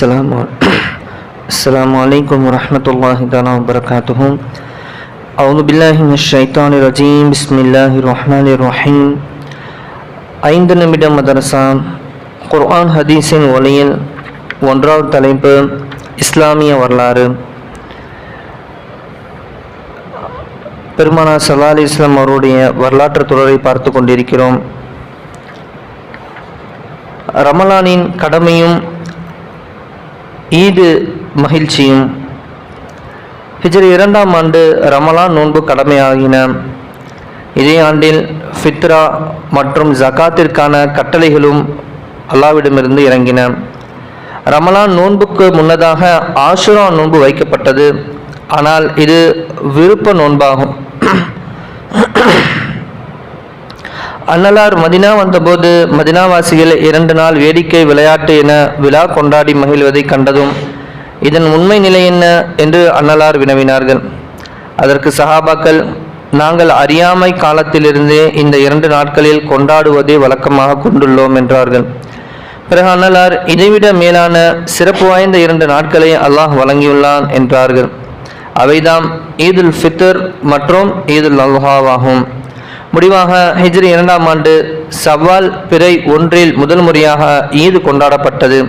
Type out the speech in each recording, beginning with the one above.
السلام السلام عليكم ورحمة الله تعالى وبركاته أعوذ بالله من الشيطان الرجيم بسم الله الرحمن الرحيم ஐந்து நிமிட மதரசா குர்ஆன் ஹதீஸின் ஒளியில் ஒன்றாவது தலைப்பு இஸ்லாமிய வரலாறு பெருமானா சல்லா அலி இஸ்லாம் அவருடைய வரலாற்று தொடரை பார்த்து கொண்டிருக்கிறோம் ரமலானின் கடமையும் ஈது மகிழ்ச்சியும். ஹிஜ்ரி இரண்டாம் ஆண்டு ரமலான் நோன்பு கடமையாகின. இதே ஆண்டில் ஃபித்ரா மற்றும் ஜகாத்திற்கான கட்டளைகளும் அல்லாவிடமிருந்து இறங்கின. ரமலான் நோன்புக்கு முன்னதாக ஆஷுரா நோன்பு வைக்கப்பட்டது. ஆனால் இது விருப்ப நோன்பாகும். அன்னலார் மதினா வந்தபோது மதினாவாசிகள் இரண்டு நாள் வேடிக்கை விளையாட்டு என விழா கொண்டாடி மகிழ்வதை கண்டதும் இதன் உண்மை நிலை என்ன என்று அன்னலார் வினவினார்கள். அதற்கு சஹாபாக்கள் நாங்கள் அறியாமை காலத்திலிருந்தே இந்த இரண்டு நாட்களில் கொண்டாடுவதை வழக்கமாக கொண்டுள்ளோம் என்றார்கள். பிறகு அன்னலார் இதைவிட மேலான சிறப்பு வாய்ந்த இரண்டு நாட்களை அல்லாஹ் வழங்கியுள்ளான் என்றார்கள். அவைதாம் ஈதுல் ஃபித்தர் மற்றும் ஈதுல் அல்ஹாவாகும் முடிவாக ஹிஜ்ரி இரண்டாம் ஆண்டு சவால் பிறை ஒன்றில் முதல் முறையாக ஈது கொண்டாடப்பட்டது.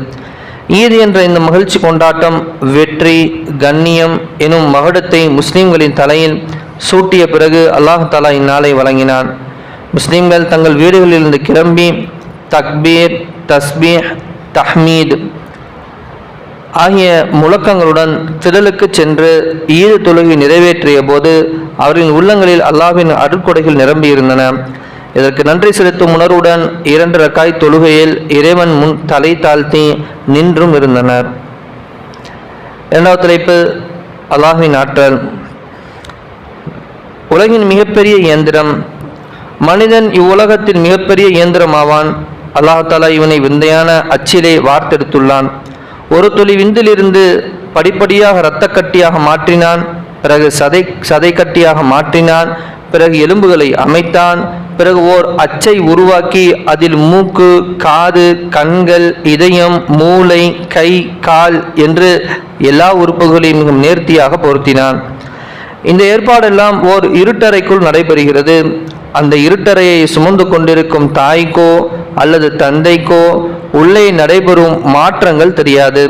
ஈது என்ற இந்த மகிழ்ச்சி கொண்டாட்டம் வெற்றி கண்ணியம் எனும் மகுடத்தை முஸ்லிம்களின் தலையில் சூட்டிய பிறகு அல்லாஹாலா இந்நாளை வழங்கினான். முஸ்லிம்கள் தங்கள் வீடுகளிலிருந்து கிளம்பி தக்பீர் தஸ்பீஹ் தஹ்மீத் ஆகிய முழக்கங்களுடன் திடலுக்கு சென்று ஈது தொழுகை நிறைவேற்றிய போது அவரின் உள்ளங்களில் அல்லாவின் அருட்கொடைகள் நிரம்பியிருந்தன. இதற்கு நன்றி செலுத்தும் உணர்வுடன் இரண்டு ரக்காய் தொழுகையில் இறைவன் முன் தலை தாழ்த்தி நின்றும் இருந்தனர். இரண்டாவது தலைப்பு அல்லாஹின் ஆற்றல். உலகின் மிகப்பெரிய இயந்திரம். மனிதன் இவ்வுலகத்தின் மிகப்பெரிய இயந்திரமாவான். அல்லாஹாலா இவனை விந்தையான அச்சிலே வார்த்தெடுத்துள்ளான். ஒரு துளி விந்திலிருந்து படிப்படியாக இரத்த கட்டியாக மாற்றினான். பிறகு சதை சதை கட்டியாக மாற்றினான். பிறகு எலும்புகளை அமைத்தான். பிறகு ஓர் அச்சை உருவாக்கி அதில் மூக்கு காது கண்கள் இதயம் மூளை கை கால் என்று எல்லா உறுப்புகளையும் மிக நேர்த்தியாக பொருத்தினான். இந்த ஏற்பாடெல்லாம் ஓர் இருட்டறைக்குள் நடைபெறுகிறது. அந்த இருட்டறையை சுமந்து கொண்டிருக்கும் தாய்க்கோ அல்லது தந்தைக்கோ உள்ளே நடைபெறும் மாற்றங்கள் தெரியாது.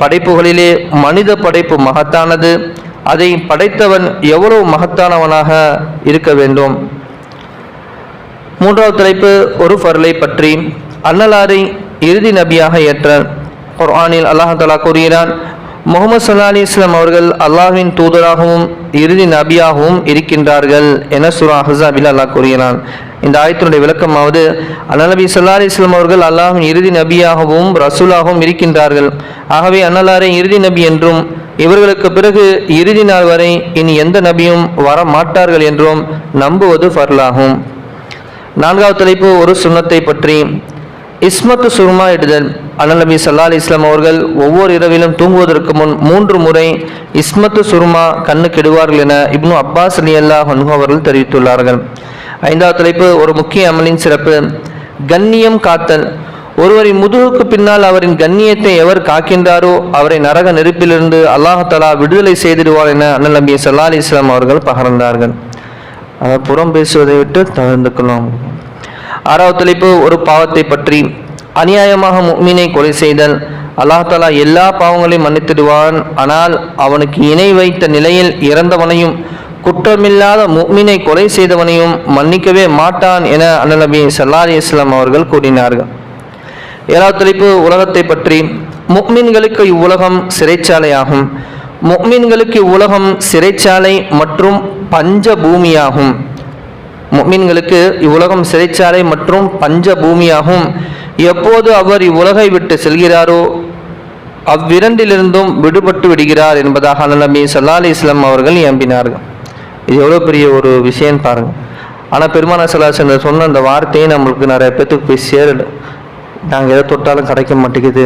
படைப்புகளிலே மனித படைப்பு மகத்தானது. அதை படைத்தவன் எவ்வளவு மகத்தானவனாக இருக்க வேண்டும்? மூன்றாவது தலைப்பு ஒரு பொருளை பற்றி. அன்னலாரை இறுதி நபியாக ஏற்ற குர்ஆனில் அல்லாஹாலா கூறுகிறான் முகமது சல்லா அலி இஸ்லாம் அவர்கள் அல்லாஹின் தூதராகவும் இறுதி நபியாகவும் இருக்கின்றார்கள் என சுரா ஹசாபில் அல்லாஹ் கூறுகிறான். இந்த ஆயத்தினுடைய விளக்கமாவது அன்னநபி சல்லா அலி இஸ்லாம் அவர்கள் அல்லாஹின் இறுதி நபியாகவும் ரசூலாகவும் இருக்கின்றார்கள். ஆகவே அன்னலாரை இறுதி நபி என்றும் இவர்களுக்கு பிறகு இறுதி நாள் வரை இனி எந்த நபியும் வர மாட்டார்கள் என்றும் நம்புவது ஃபர்லாகும். நான்காவது தலைப்பு ஒரு சுண்ணத்தை பற்றி. இஸ்மத்து சுருமா இடுதல். அண்ணல் நபி சல்லா அலி இஸ்லாம் அவர்கள் ஒவ்வொரு இரவிலும் தூங்குவதற்கு முன் மூன்று முறை இஸ்மத்து சுருமா கண்ணு கெடுவார்கள் என இப்னு அப்பாஸ் அலி அல்லா அவர்கள் தெரிவித்துள்ளார்கள். ஐந்தாவது தலைப்பு ஒரு முக்கிய அமலின் சிறப்பு. கண்ணியம் காத்தல். ஒருவரின் முதுகுக்கு பின்னால் அவரின் கண்ணியத்தை எவர் காக்கின்றாரோ அவரை நரக நெருப்பிலிருந்து அல்லாஹலா விடுதலை செய்திடுவார் என அண்ணல் நபி சல்லா அலி இஸ்லாம் அவர்கள் பகர்ந்தார்கள். அதை புறம் பேசுவதை விட்டு தவிர்த்துக்கலாம் ஆறாவது தலைப்பு ஒரு பாவத்தை பற்றி. அநியாயமாக முக்மீனை கொலை செய்தல். அல்லாஹாலா எல்லா பாவங்களையும் மன்னித்திடுவான். ஆனால் அவனுக்கு இணை வைத்த நிலையில் இறந்தவனையும் குற்றமில்லாத முக்மினை கொலை செய்தவனையும் மன்னிக்கவே மாட்டான் என அண்ணநபி சல்லா அலி இஸ்லாம் அவர்கள் கூறினார்கள். ஏழாவது தலைப்பு உலகத்தை பற்றி. முக்மீன்களுக்கு இவ்வுலகம் சிறைச்சாலையாகும். முக்மீன்களுக்கு இவ்வுலகம் சிறைச்சாலை மற்றும் பஞ்ச பூமியாகும் முக்மீன்களுக்கு இவ்வுலகம் சிறைச்சாலை மற்றும் பஞ்ச பூமியாகும் எப்போது அவர் இவ்வுலகை விட்டு செல்கிறாரோ அவ்விரண்டிலிருந்தும் விடுபட்டு விடுகிறார் என்பதாக நபி சல்லா அலி இஸ்லாம் அவர்கள் எம்பினார்கள் இது எவ்வளோ பெரிய ஒரு விஷயம் பாருங்க. ஆனால் பெருமான சலாசன் சொன்ன அந்த வார்த்தையை நம்மளுக்கு நிறைய பேத்துக்கு போய் சேரல. நாங்கள் எதை தொட்டாலும் கிடைக்க மாட்டேங்குது.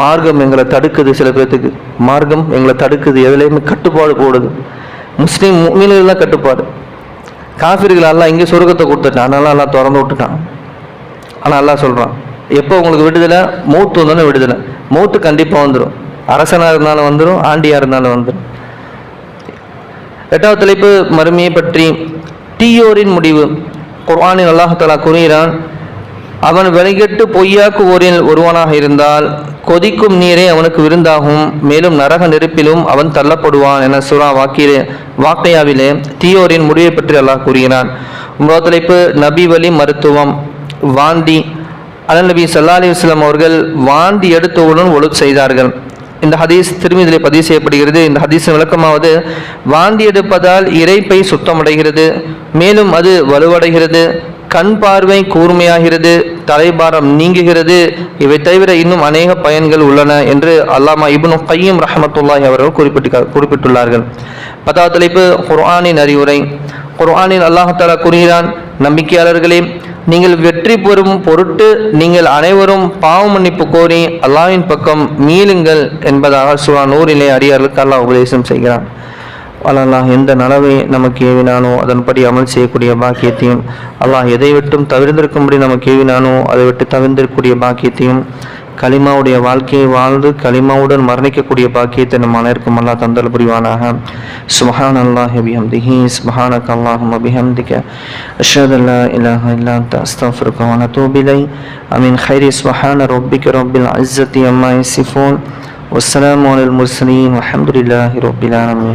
மார்க்கம் எங்களை தடுக்குது சில பேர்த்துக்கு மார்க்கம் எங்களை தடுக்குது. எதுலேயுமே கட்டுப்பாடு போடுது. முஸ்லீம் மீனெல்லாம் கட்டுப்பாடு. காஃபிர்கள் எல்லாம் இங்கே சொர்க்கத்தை கொடுத்துட்டான். அதனால எல்லாம் திறந்து விட்டுட்டான். ஆனால் எல்லாம் சொல்கிறான் எப்போ உங்களுக்கு விடுதலை? மூத்து வந்தாலும் விடுதலை. மூத்து கண்டிப்பாக வந்துடும் அரசனாக இருந்தாலும் வந்துடும் ஆண்டியாக இருந்தாலும் வந்துடும் எட்டாவது தலைப்பு மறுமையை பற்றி தீயோரின் முடிவு. குர்ஆனில் அல்லாஹாலா கூறுகிறான் அவன் வெளிகட்டு பொய்யாக்குவோரில் ஒருவனாக இருந்தால் கொதிக்கும் நீரே அவனுக்கு விருந்தாகும். மேலும் நரக நெருப்பிலும் அவன் தள்ளப்படுவான் என சுறா வாக்கிலே வாக்கையாவிலே தீயோரின் முடிவை பற்றி அல்லாஹ் கூறுகிறான். உங்களோட தலைப்பு நபி வழி மருத்துவம். வாந்தி. அலன் நபி சல்லா அலி வஸ்லாம் அவர்கள் வாந்தி எடுத்தவுடன் ஒழு செய்தார்கள். இந்த ஹதீஸ் திருமதியிலே பதிவு செய்யப்படுகிறது. இந்த ஹதீஸின் விளக்கமாவது வாந்தி எடுப்பதால் இறைப்பை சுத்தமடைகிறது. மேலும் அது வலுவடைகிறது. கண் பார்வை கூர்மையாகிறது தலைபாரம் நீங்குகிறது. இவை தவிர இன்னும் அநேக பயன்கள் உள்ளன என்று அல்லாமா இபுனு கையம் ரஹமத்துல்லாஹி அவர்கள் குறிப்பிட்டு குறிப்பிட்டுள்ளார்கள். பத்தாவது தலைப்பு குர்ஆனின் அறிவுரை. குர்ஆனில் அல்லாஹாலா கூறுகிறான் நம்பிக்கையாளர்களே நீங்கள் வெற்றி பெறும் பொருட்டு நீங்கள் அனைவரும் பாவ மன்னிப்பு கோரி அல்லாவின் பக்கம் மீளுங்கள் என்பதாக சுரா நூறிலே அடியார்களுக்கு அல்லாஹ் உபதேசம் செய்கிறான். அல்லாஹ் எந்த நலவை நமக்கு ஏவினானோ அதன்படி அமல் செய்யக்கூடிய பாக்கியத்தையும் அல்லாஹ் எதை விட்டும் தவிர்ந்திருக்கும்படி நமக்கு ஏவினானோ அதை விட்டு தவிர்ந்திருக்கக்கூடிய பாக்கியத்தையும் கலிமாவுடைய வாழ்க்கையை வாழ்ந்து கலிமாவுடன் மரணிக்கக்கூடிய பாக்கியத்தை நம்ம அனைவருக்கும் அல்லா தந்தல் புரிவானாக. சுஹான் அல்லாஹ் அபிஹம்திஹி சுஹானக் அல்லாஹும் அபிஹம்திக அஷத் அல்லா இல்லாஹ இல்லா தஸ்தஃபருக்கும் அன தூபிலை அமீன். ஹைரி சுஹான ரொப்பிக்க ரொப்பில் அஸ்ஸத்தி அம்மா சிஃபோன் வசலாம் அல் முர்சலீன் அஹமதுல்லாஹி ரொப்பிலானமே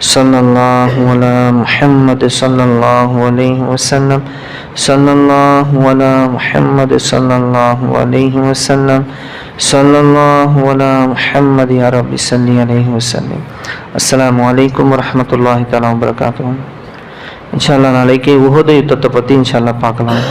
صلى الله على محمد صلى الله عليه وسلم صلى الله على محمد صلى الله عليه وسلم صلى الله على محمد يا رب صل عليه وسلم السلام عليكم ورحمة الله تعالى وبركاته இன்ஷால்லா நாளைக்கு உஹது யுத்தத்தை பற்றி இன்ஷால்லா பார்க்கலாம்